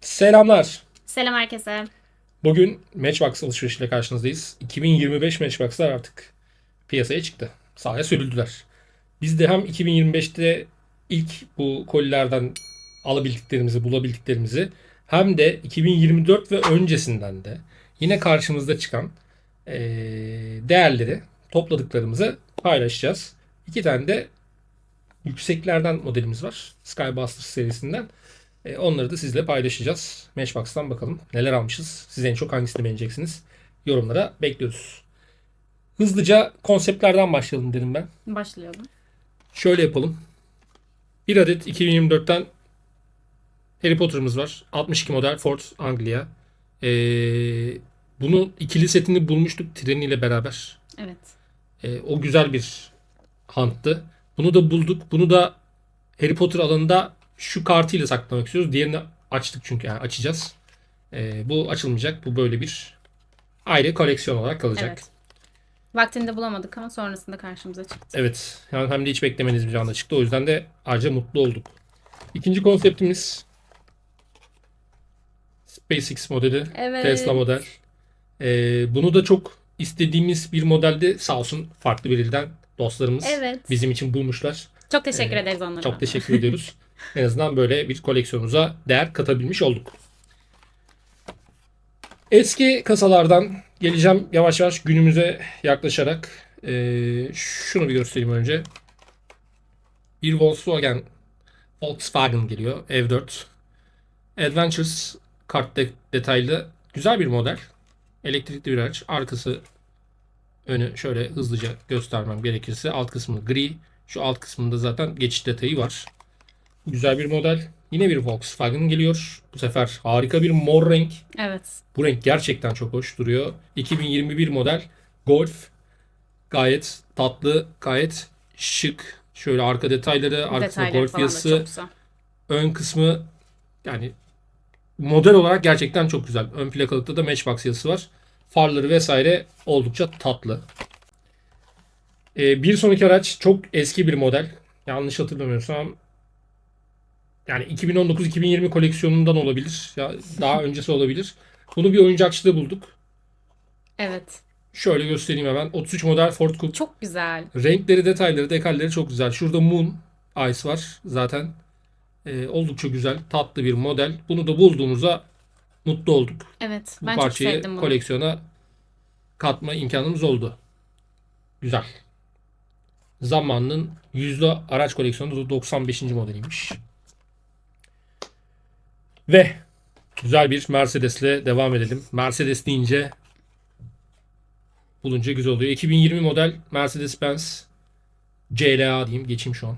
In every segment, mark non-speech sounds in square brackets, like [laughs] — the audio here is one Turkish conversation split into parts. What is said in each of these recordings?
Selamlar. Selam herkese. Bugün Matchbox alışverişiyle karşınızdayız. 2025 Matchbox'lar artık piyasaya çıktı. Sahaya sürüldüler. Biz de hem 2025'te ilk bu kolilerden alabildiklerimizi, bulabildiklerimizi hem de 2024 ve öncesinden de yine karşımızda çıkan değerleri topladıklarımızı paylaşacağız. İki tane de yükseklerden modelimiz var. Skybuster serisinden. E, onları da sizle paylaşacağız. Matchbox'tan bakalım neler almışız. Siz en çok hangisini beğeneceksiniz? Yorumlara bekliyoruz. Hızlıca konseptlerden başlayalım dedim ben. Başlayalım. Şöyle yapalım. Bir adet 2024'ten Harry Potter'ımız var. 62 model Ford Anglia. Ee, bunu ikili setini bulmuştuk treniyle beraber. Evet. Ee, o güzel bir hunt'tı. Bunu da bulduk. Bunu da Harry Potter alanında şu kartıyla saklamak istiyoruz. Diğerini açtık çünkü yani açacağız. Ee, bu açılmayacak. Bu böyle bir ayrı koleksiyon olarak kalacak. Evet. Vaktinde bulamadık ama sonrasında karşımıza çıktı. Evet. Yani hem de hiç beklemediğimiz bir anda çıktı. O yüzden de ayrıca mutlu olduk. İkinci konseptimiz SpaceX modeli. Evet. Tesla model. Ee, bunu da çok istediğimiz bir modelde sağ olsun farklı bir ilden dostlarımız Evet. bizim için bulmuşlar. Çok teşekkür Ee, ederiz onlara. Çok teşekkür ediyoruz. [laughs] En azından böyle bir koleksiyonumuza değer katabilmiş olduk. Eski kasalardan geleceğim yavaş yavaş günümüze yaklaşarak. Ee, şunu bir göstereyim önce. Bir Volkswagen Volkswagen geliyor. F4. Adventures kart de- detaylı. Güzel bir model. Elektrikli bir araç. Arkası önü şöyle hızlıca göstermem gerekirse. Alt kısmı gri. Şu alt kısmında zaten geçiş detayı var. Güzel bir model. Yine bir Volkswagen geliyor. Bu sefer harika bir mor renk. Evet. Bu renk gerçekten çok hoş duruyor. 2021 model Golf. Gayet tatlı, gayet şık. Şöyle arka detayları, arkasında Detayları Golf falan da yazısı, çok güzel. ön kısmı yani model olarak gerçekten çok güzel. Ön plakalıkta da Matchbox yazısı var. Farları vesaire oldukça tatlı. Ee, bir sonraki araç çok eski bir model. Yanlış hatırlamıyorsam yani 2019-2020 koleksiyonundan olabilir. Ya daha [laughs] öncesi olabilir. Bunu bir oyuncakçıda bulduk. Evet. Şöyle göstereyim hemen. 33 model Ford Coupe. Çok güzel. Renkleri, detayları, dekalleri çok güzel. Şurada Moon Ice var zaten. Ee, oldukça güzel, tatlı bir model. Bunu da bulduğumuza mutlu olduk. Evet. Bu Ben çok sevdim bunu. koleksiyona katma imkanımız oldu. Güzel. Zamanının yüzde araç koleksiyonu 95. modeliymiş. Ve güzel bir Mercedes'le devam edelim. Mercedes deyince bulunca güzel oluyor. 2020 model Mercedes-Benz CLA diyeyim. Geçeyim şu an.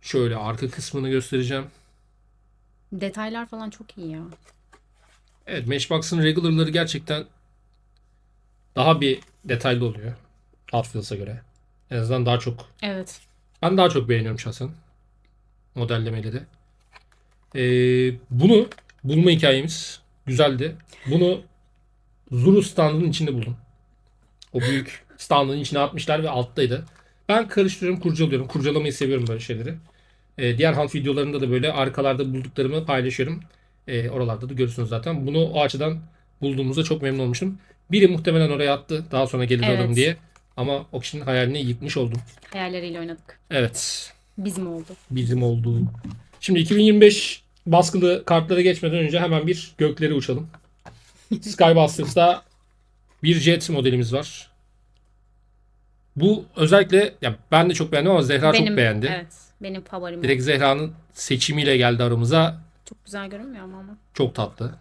Şöyle arka kısmını göstereceğim. Detaylar falan çok iyi ya. Evet Matchbox'ın regular'ları gerçekten daha bir detaylı oluyor. Hot göre. En azından daha çok. Evet. Ben daha çok beğeniyorum şahsen. Modellemeleri. Ee, bunu bulma hikayemiz güzeldi. Bunu Zuru standının içinde buldum. O büyük standın içine atmışlar ve alttaydı. Ben karıştırıyorum, kurcalıyorum. Kurcalamayı seviyorum böyle şeyleri. Ee, diğer hunt videolarında da böyle arkalarda bulduklarımı paylaşıyorum. Ee, oralarda da görürsünüz zaten. Bunu o açıdan bulduğumuzda çok memnun olmuştum. Biri muhtemelen oraya attı. Daha sonra gelir Evet. alırım diye. Ama o kişinin hayalini yıkmış oldum. Hayalleriyle oynadık. Evet. Bizim oldu. Bizim olduğu. Şimdi 2025 baskılı kartlara geçmeden önce hemen bir gökleri uçalım. Skybusters'ta bir jet modelimiz var. Bu özellikle ya ben de çok beğendim ama Zehra çok beğendi. Evet. Benim favorim. Direkt Zehra'nın seçimiyle geldi aramıza. Çok güzel görünmüyor ama? Çok tatlı.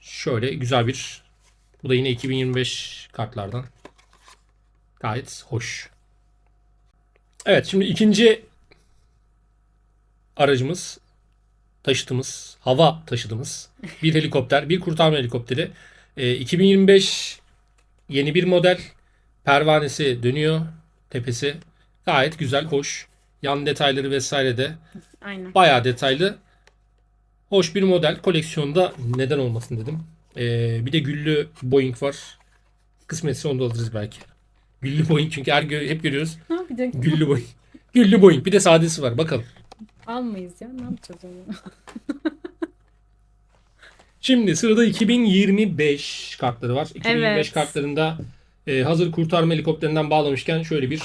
Şöyle güzel bir bu da yine 2025 kartlardan. Gayet hoş. Evet şimdi ikinci aracımız taşıtımız, hava taşıtımız. Bir helikopter, bir kurtarma helikopteri. Ee, 2025 yeni bir model. Pervanesi dönüyor. Tepesi gayet güzel, hoş. Yan detayları vesaire de Aynen. bayağı detaylı. Hoş bir model. Koleksiyonda neden olmasın dedim. Ee, bir de güllü Boeing var. Kısmetse onu da alırız belki. Güllü Boeing çünkü her gö- hep görüyoruz. Bir de Güllü Boeing. Güllü Boeing. Bir de sadesi var. Bakalım. Almayız ya. Ne yapacağız onu? [laughs] Şimdi sırada 2025 kartları var. 2025 Evet. kartlarında e, hazır kurtarma helikopterinden bağlamışken şöyle bir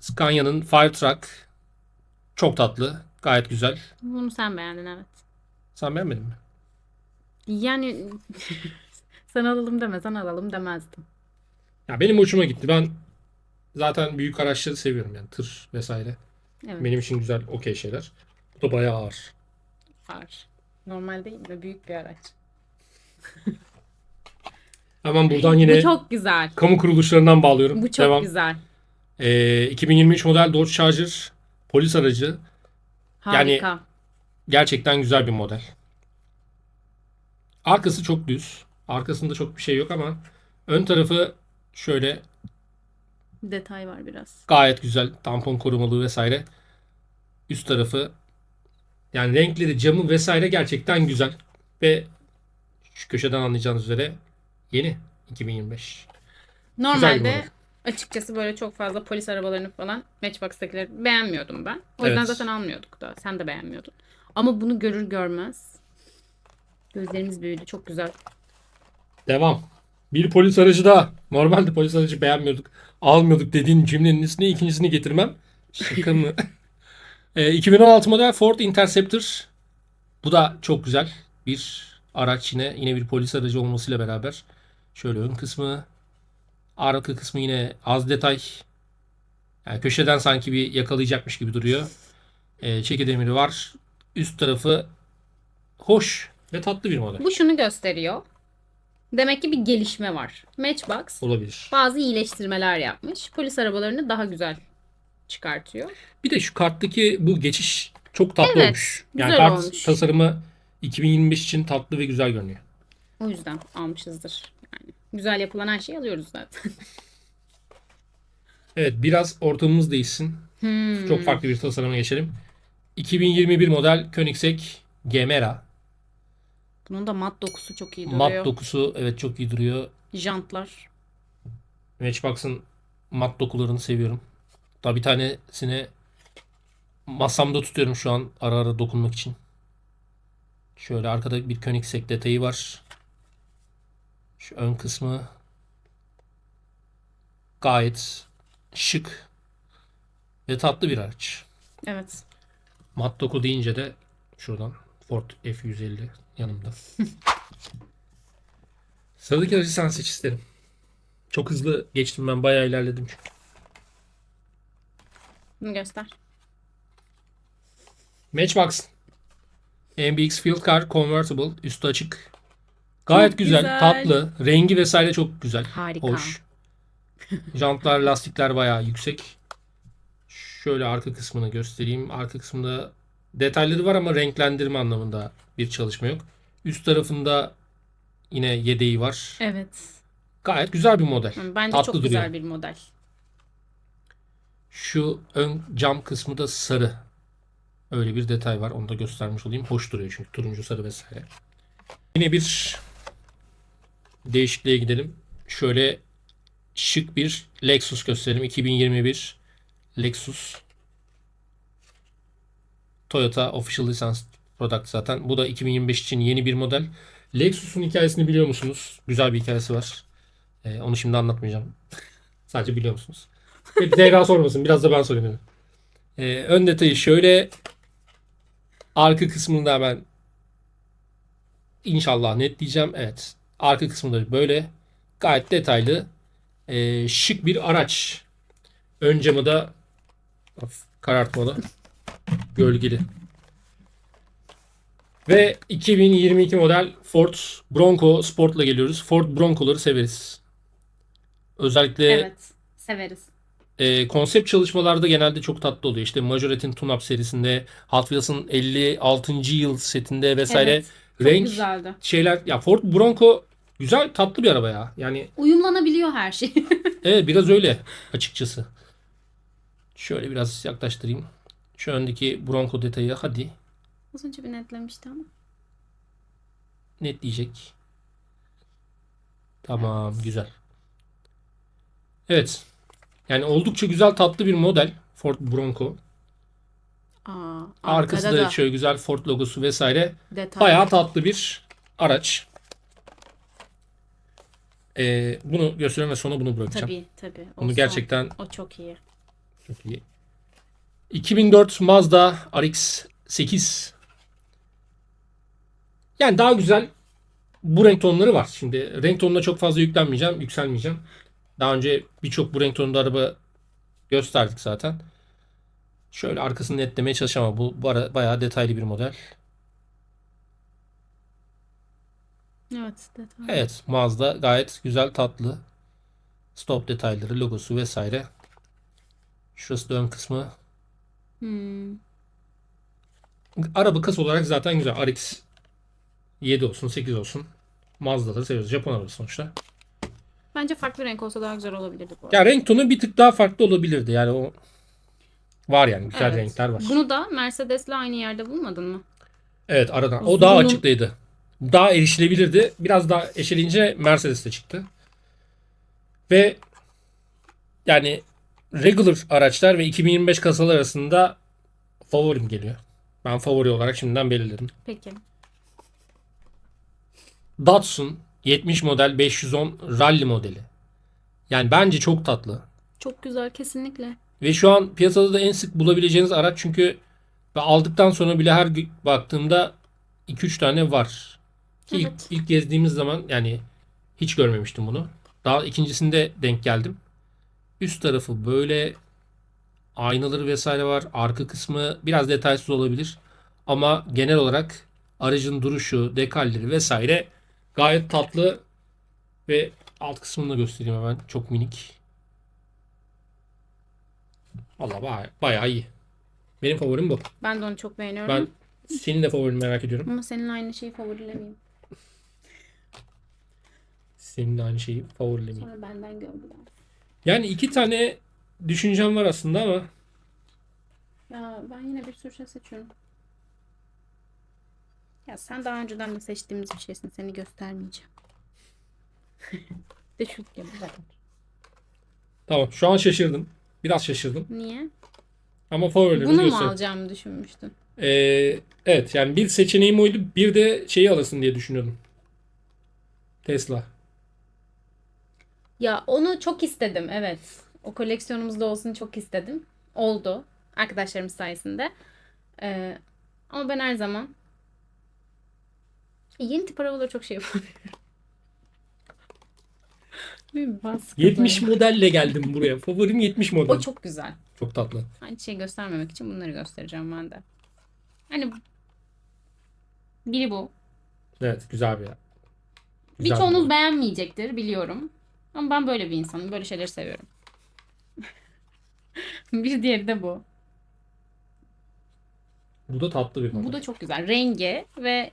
Scania'nın Fire Truck çok tatlı. Gayet güzel. Bunu sen beğendin evet. Sen beğenmedin mi? Yani [laughs] sen alalım demesen alalım demezdim. Ya benim hoşuma gitti. Ben zaten büyük araçları seviyorum yani tır vesaire. Evet. Benim için güzel, okey şeyler. Bu da bayağı ağır. Var. Normal değil de büyük bir araç. [laughs] Hemen buradan yine Bu çok güzel. kamu kuruluşlarından bağlıyorum. Bu çok Devam. güzel. Ee, 2023 model Dodge Charger polis aracı. Harika. Gerçekten güzel bir model. Arkası çok düz. Arkasında çok bir şey yok ama ön tarafı şöyle Detay var biraz. gayet güzel. Tampon korumalı vesaire. Üst tarafı yani renkleri, camı vesaire gerçekten güzel. Ve şu köşeden anlayacağınız üzere yeni 2025. Güzel bir Normalde açıkçası böyle çok fazla polis arabalarını falan Matchbox'takileri beğenmiyordum ben. O yüzden Evet. zaten almıyorduk da. Sen de beğenmiyordun. Ama bunu görür görmez gözlerimiz büyüdü. Çok güzel. Devam. Bir polis aracı daha. Normalde polis aracı beğenmiyorduk, almıyorduk dediğin cümlenin üstüne ikincisini getirmem. Şaka mı? [laughs] E, 2016 model Ford Interceptor. Bu da çok güzel. Bir araç yine yine bir polis aracı olmasıyla beraber. Şöyle ön kısmı, arka kısmı yine az detay. Yani köşeden sanki bir yakalayacakmış gibi duruyor. E, çeki demiri var. Üst tarafı hoş ve tatlı bir model. Bu şunu gösteriyor. Demek ki bir gelişme var. Matchbox Olabilir. bazı iyileştirmeler yapmış. Polis arabalarını daha güzel çıkartıyor. Bir de şu karttaki bu geçiş çok tatlı Evet, olmuş. Yani güzel kart olmuş. tasarımı 2025 için tatlı ve güzel görünüyor. O yüzden almışızdır. Yani güzel yapılan her şeyi alıyoruz zaten. [laughs] Evet biraz ortamımız değişsin. Hmm. Çok farklı bir tasarıma geçelim. 2021 model Koenigsegg Gemera. Bunun da mat dokusu çok iyi duruyor. Mat dokusu evet çok iyi duruyor. Jantlar. Matchbox'ın mat dokularını seviyorum. Daha bir tanesini masamda tutuyorum şu an ara ara dokunmak için. Şöyle arkada bir Koenigsegg detayı var. Şu ön kısmı gayet şık ve tatlı bir araç. Evet. Mat doku deyince de şuradan Ford F150 yanımda. [laughs] Sıradaki aracı sen seç isterim. Çok hızlı geçtim ben bayağı ilerledim çünkü. Göster. Matchbox. MBX Field Car Convertible. Üstü açık. Gayet Çok güzel, güzel. tatlı. Rengi vesaire çok güzel. Harika. Hoş. Jantlar, lastikler bayağı yüksek. Şöyle arka kısmını göstereyim. Arka kısmında detayları var ama renklendirme anlamında bir çalışma yok. Üst tarafında yine yedeği var. Evet. Gayet güzel bir model. Yani Bence Tatlı çok duruyor. güzel bir model. Şu ön cam kısmı da sarı. Öyle bir detay var. Onu da göstermiş olayım. Hoş duruyor çünkü turuncu sarı vesaire. Yine bir değişikliğe gidelim. Şöyle şık bir Lexus gösterelim. 2021 Lexus Toyota Official Licensed Product zaten. Bu da 2025 için yeni bir model. Lexus'un hikayesini biliyor musunuz? Güzel bir hikayesi var. Ee, onu şimdi anlatmayacağım. [laughs] Sadece biliyor musunuz? Hep Zehra sormasın. Biraz da ben sorayım. Ee, ön detayı şöyle. Arka kısmında ben inşallah net diyeceğim. Evet. Arka kısmında böyle. Gayet detaylı. ee, şık bir araç. Ön camı da of, karartmalı. Gölgeli. Ve 2022 model Ford Bronco Sport'la geliyoruz. Ford Bronco'ları severiz. Özellikle Evet. Severiz. e, konsept çalışmalarda genelde çok tatlı oluyor. İşte Majorette'in Tune-Up serisinde, Hot Wheels'ın 56. yıl setinde vesaire Evet. Renk güzeldi. şeyler. Ya Ford Bronco güzel tatlı bir araba ya. Yani Uyumlanabiliyor her şey. evet biraz [laughs] öyle açıkçası. Şöyle biraz yaklaştırayım. Şu öndeki Bronco detayı hadi Az önce bir netlemişti ama. netleyecek. Tamam güzel. Evet. Yani oldukça güzel tatlı bir model Ford Bronco. Aa, Arkası da da şöyle güzel Ford logosu vesaire. detay. Bayağı tatlı bir araç. Ee, bunu göstereyim ve sonra bunu bırakacağım. Tabii tabii. O Bunu son. gerçekten O çok iyi. çok iyi. 2004 Mazda RX 8. Yani daha güzel bu renk tonları var. Şimdi renk tonuna çok fazla yüklenmeyeceğim, yükselmeyeceğim. Daha önce birçok bu renk tonunda araba gösterdik zaten. Şöyle arkasını netlemeye çalışacağım ama bu, bu ara bayağı detaylı bir model. Evet detay. Evet, Mazda gayet güzel, tatlı. Stop detayları, logosu vesaire. Şurası da ön kısmı. Hmm. Araba kas olarak zaten güzel. RX 7 olsun, 8 olsun. Mazda'ları seviyoruz. Japon arabası sonuçta. Bence farklı renk olsa daha güzel olabilirdi bu arada. Ya renk tonu bir tık daha farklı olabilirdi. Yani o var yani güzel Evet. renkler var. Bunu da Mercedes'le aynı yerde bulmadın mı? Evet aradan. O daha Bunun- açıklıydı. Daha erişilebilirdi. Biraz daha eşelince Mercedes'te çıktı. Ve yani regular araçlar ve 2025 kasalar arasında favorim geliyor. Ben favori olarak şimdiden belirledim. Peki. Datsun 70 model 510 rally modeli. Yani bence çok tatlı. Çok güzel kesinlikle. Ve şu an piyasada da en sık bulabileceğiniz araç çünkü ve aldıktan sonra bile her baktığımda 2-3 tane var. Ki ilk, Evet. ilk gezdiğimiz zaman yani hiç görmemiştim bunu. Daha ikincisinde denk geldim. Üst tarafı böyle aynaları vesaire var. Arka kısmı biraz detaysız olabilir. Ama genel olarak aracın duruşu, dekalleri vesaire gayet tatlı ve alt kısmını da göstereyim hemen. Çok minik. Valla bayağı, bayağı iyi. Benim favorim bu. Ben de onu çok beğeniyorum. Ben senin de favorini merak ediyorum. Ama senin aynı şeyi favorilemeyeyim. Senin de aynı şeyi favorilemeyeyim. Sonra benden gördüler. Yani iki tane düşüncem var aslında ama Ya ben yine bir sürü şey seçiyorum. Ya sen daha önceden de seçtiğimiz bir şeysin. Seni göstermeyeceğim. [laughs] de şu gibi. tamam şu an şaşırdım. Biraz şaşırdım. Niye? Ama favorilerimi Bunu mu göster. alacağımı düşünmüştün? Ee, evet yani bir seçeneğim oydu. Bir de şeyi alasın diye düşünüyordum. Tesla. Ya onu çok istedim evet. O koleksiyonumuzda olsun çok istedim. Oldu. Arkadaşlarımız sayesinde. Ee, ama ben her zaman yeni tip arabaları çok şey yapamıyorum. [laughs] Bir baskı 70 böyle. modelle geldim buraya. Favorim 70 model. O çok güzel. Çok tatlı. Aynı şeyi göstermemek için bunları göstereceğim ben de. Hani biri bu. Evet güzel bir. Güzel Birçoğunuz bir- beğenmeyecektir biliyorum. Ama ben böyle bir insanım. Böyle şeyleri seviyorum. [laughs] bir diğeri de bu. Bu da tatlı bir model. Bu da çok güzel. Rengi ve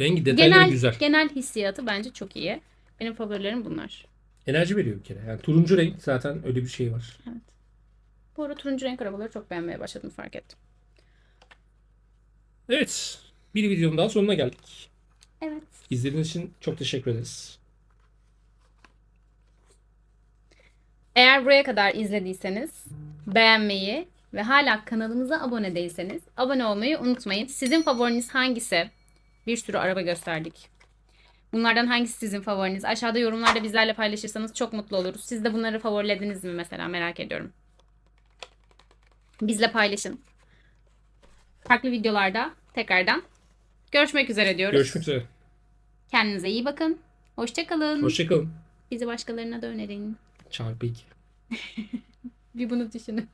Rengi detayları genel güzel. genel hissiyatı bence çok iyi. Benim favorilerim bunlar. Enerji veriyor bir kere. Yani turuncu renk zaten öyle bir şey var. Evet. Bu arada turuncu renk arabaları çok beğenmeye başladım fark ettim. Evet. Bir videonun daha sonuna geldik. Evet. İzlediğiniz için çok teşekkür ederiz. Eğer buraya kadar izlediyseniz beğenmeyi ve hala kanalımıza abone değilseniz abone olmayı unutmayın. Sizin favoriniz hangisi? Bir sürü araba gösterdik. Bunlardan hangisi sizin favoriniz? Aşağıda yorumlarda bizlerle paylaşırsanız çok mutlu oluruz. Siz de bunları favorilediniz mi mesela merak ediyorum. Bizle paylaşın. Farklı videolarda tekrardan görüşmek üzere diyoruz. Görüşmek üzere. Kendinize iyi bakın. Hoşçakalın. Hoşçakalın. Bizi başkalarına da önerin. Çarpı 2. [laughs] Bir bunu düşünün.